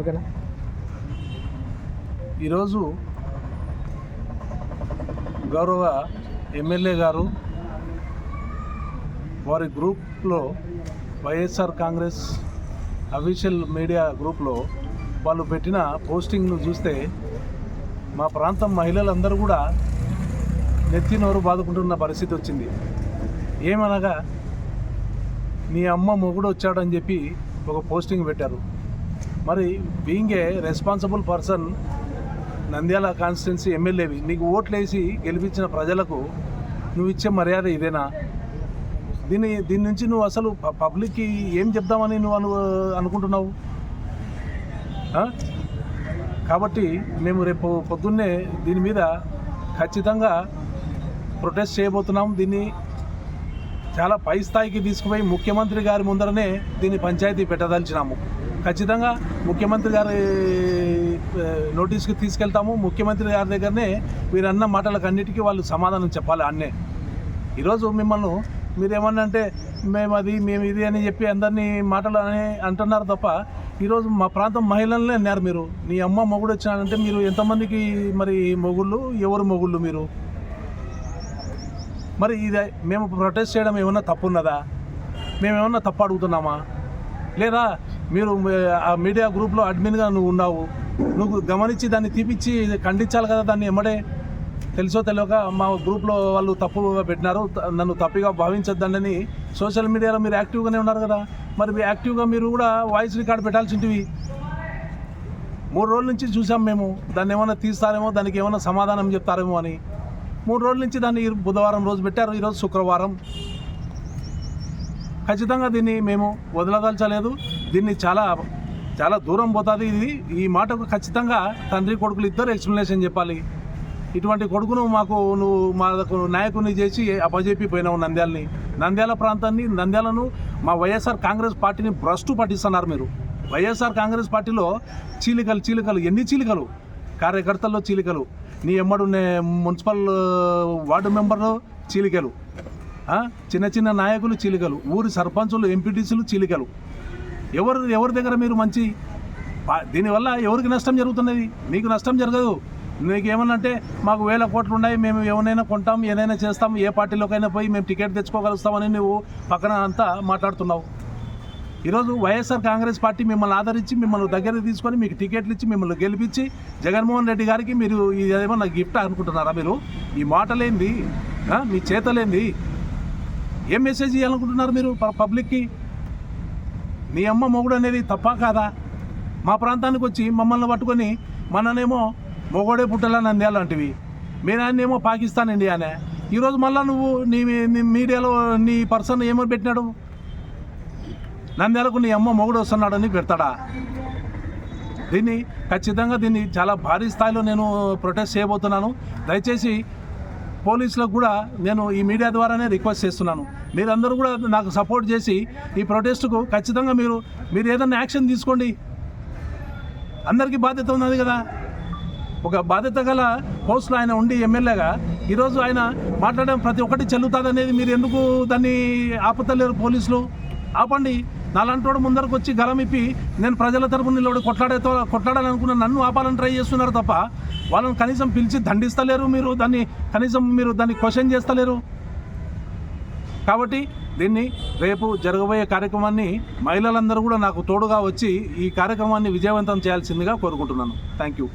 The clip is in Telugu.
ఓకేనా? ఈరోజు గౌరవ ఎమ్మెల్యే గారు వారి గ్రూప్లో వైఎస్ఆర్ కాంగ్రెస్ అఫీషియల్ మీడియా గ్రూప్లో వాళ్ళు పెట్టిన పోస్టింగ్ను చూస్తే మా ప్రాంతం మహిళలందరూ కూడా నెత్తి నోరు బాదుకుంటున్న పరిస్థితి వచ్చింది. ఏమనగా నీ అమ్మ మొగుడు వచ్చాడని చెప్పి ఒక పోస్టింగ్ పెట్టారు. మరి being a responsible person Nandyal constituency ఎమ్మెల్యేవి నీకు ఓట్లేసి గెలిపించిన ప్రజలకు నువ్వు ఇచ్చే మర్యాద ఇదేనా? దీని దీని నుంచి నువ్వు అసలు పబ్లిక్కి ఏం చెప్దామని నువ్వు అను అనుకుంటున్నావు? కాబట్టి మేము రేపు పొద్దున్నే దీని మీద ఖచ్చితంగా ప్రొటెస్ట్ చేయబోతున్నాం. దీన్ని చాలా పై స్థాయికి తీసుకుపోయి ముఖ్యమంత్రి గారి ముందరనే దీన్ని పంచాయతీ పెట్టదలిచినాము. ఖచ్చితంగా ముఖ్యమంత్రి గారి నోటీస్కి తీసుకెళ్తాము. ముఖ్యమంత్రి గారి దగ్గరనే మీరన్న మాటలకు అన్నిటికీ వాళ్ళు సమాధానం చెప్పాలి అన్నే. ఈరోజు మిమ్మల్ని మీరేమన్నా అంటే మేము అది మేము ఇది అని చెప్పి అందరినీ మాటలు అని అంటున్నారు తప్ప ఈరోజు మా ప్రాంతం మహిళలనే అన్నారు మీరు. నీ అమ్మ మొగుడు వచ్చినాడంటే మీరు ఎంతమందికి మరి మొగుళ్ళు? ఎవరు మొగుళ్ళు మీరు? మరి ఇది మేము ప్రొటెస్ట్ చేయడం ఏమన్నా తప్పు ఉన్నదా మేము ఏమన్నా తప్పు అడుగుతున్నామా? లేదా మీరు ఆ మీడియా గ్రూప్లో అడ్మిన్గా నువ్వు ఉన్నావు. నువ్వు గమనించి దాన్ని తీపిచ్చి ఖండించాలి కదా దాన్ని ఎమ్మడే. తెలుసో తెలియక మా గ్రూప్లో వాళ్ళు తప్పుగా పెట్టినారు. నన్ను తప్పుగా భావించొద్దండని సోషల్ మీడియాలో మీరు యాక్టివ్గానే ఉన్నారు కదా. మరి మీ యాక్టివ్గా మీరు కూడా వాయిస్ రికార్డ్ పెట్టాల్సింటివి. మూడు రోజుల నుంచి చూసాం మేము. దాన్ని ఏమైనా తీస్తారేమో దానికి ఏమైనా సమాధానం చెప్తారేమో అని. మూడు రోజుల నుంచి దాన్ని బుధవారం రోజు పెట్టారు. ఈరోజు శుక్రవారం. ఖచ్చితంగా దీన్ని మేము వదలదలచలేదు. దీన్ని చాలా చాలా దూరం పోతుంది ఇది. ఈ మాటకు ఖచ్చితంగా తండ్రి కొడుకులు ఇద్దరు ఎక్స్ప్లెనేషన్ చెప్పాలి. ఇటువంటి కొడుకును మాకు నువ్వు మాకు నాయకుని చేసి అప్పజెప్పి పోయినావు నంద్యాలని. నంద్యాల ప్రాంతాన్ని నంద్యాలను మా వైఎస్ఆర్ కాంగ్రెస్ పార్టీని భ్రష్టు పట్టిస్తున్నారు మీరు. వైఎస్ఆర్ కాంగ్రెస్ పార్టీలో చీలికలు చీలికలు ఎన్ని చీలికలు? కార్యకర్తల్లో చీలికలు. నీ ఎమ్మడు మున్సిపల్ వార్డు మెంబర్లు చీలికలు. చిన్న చిన్న నాయకులు చీలికలు. ఊరి సర్పంచులు ఎంపీటీసీలు చీలికలు. ఎవరు ఎవరి దగ్గర మీరు మంచి దీనివల్ల ఎవరికి నష్టం జరుగుతున్నది? మీకు నష్టం జరగదు. మీకు ఏమన్నంటే మాకు వేల కోట్లు ఉన్నాయి మేము ఏమైనా కొంటాం ఏదైనా చేస్తాం ఏ పార్టీలోకైనా పోయి మేము టికెట్ తెచ్చుకోగలుగుతామని నువ్వు పక్కన అంతా మాట్లాడుతున్నావు. ఈరోజు వైఎస్ఆర్ కాంగ్రెస్ పార్టీ మిమ్మల్ని ఆదరించి మిమ్మల్ని దగ్గర తీసుకొని మీకు టికెట్లు ఇచ్చి మిమ్మల్ని గెలిపించి జగన్మోహన్ రెడ్డి గారికి మీరు ఇదేమన్నా గిఫ్ట్ అనుకుంటున్నారా మీరు? ఈ మాటలేంది? మీ చేతలేంది? ఏం మెసేజ్ ఇవ్వాలనుకుంటున్నారు మీరు ప- పబ్లిక్కి? నీ అమ్మ మొగుడు అనేది తప్పా కాదా? మా ప్రాంతానికి వచ్చి మమ్మల్ని పట్టుకొని మననేమో మొగోడే పుట్టలా మీ నాన్నేమో పాకిస్తాన్ ఇండియానే. ఈరోజు మళ్ళీ నువ్వు నీ నీ మీడియాలో నీ పర్సన్ ఏమో పెట్టినాడు? నంద్యాలకు నీ అమ్మ మొగుడు వస్తున్నాడని పెడతాడా? దీన్ని ఖచ్చితంగా దీన్ని చాలా భారీ స్థాయిలో నేను ప్రొటెస్ట్ చేయబోతున్నాను. దయచేసి పోలీసులకు కూడా నేను ఈ మీడియా ద్వారానే రిక్వెస్ట్ చేస్తున్నాను. మీరందరూ కూడా నాకు సపోర్ట్ చేసి ఈ ప్రొటెస్ట్కు ఖచ్చితంగా మీరు మీరు ఏదైనా యాక్షన్ తీసుకోండి. అందరికీ బాధ్యత ఉన్నది కదా. ఒక బాధ్యత గల పోస్టులో ఆయన ఉండి ఎమ్మెల్యేగా ఈరోజు ఆయన మాట్లాడడం ప్రతి ఒక్కటి చెల్లుతుందనేది మీరు ఎందుకు దాన్ని ఆపుతలేరు పోలీసులు? ఆపండి. నాలంటోడు ముందరకు వచ్చి గలం ఇప్పి నేను ప్రజల తరపున నిలబడి కొట్లాడే కొట్లాడాలనుకున్న నన్ను ఆపాలని ట్రై చేస్తున్నారు తప్ప వాళ్ళని కనీసం పిలిచి దండిస్తలేరు మీరు దాన్ని కనీసం మీరు దాన్ని క్వశ్చన్ చేస్తలేరు. కాబట్టి దీన్ని రేపు జరగబోయే కార్యక్రమాన్ని మహిళలందరూ కూడా నాకు తోడుగా వచ్చి ఈ కార్యక్రమాన్ని విజయవంతం చేయాల్సిందిగా కోరుకుంటున్నాను. Thank you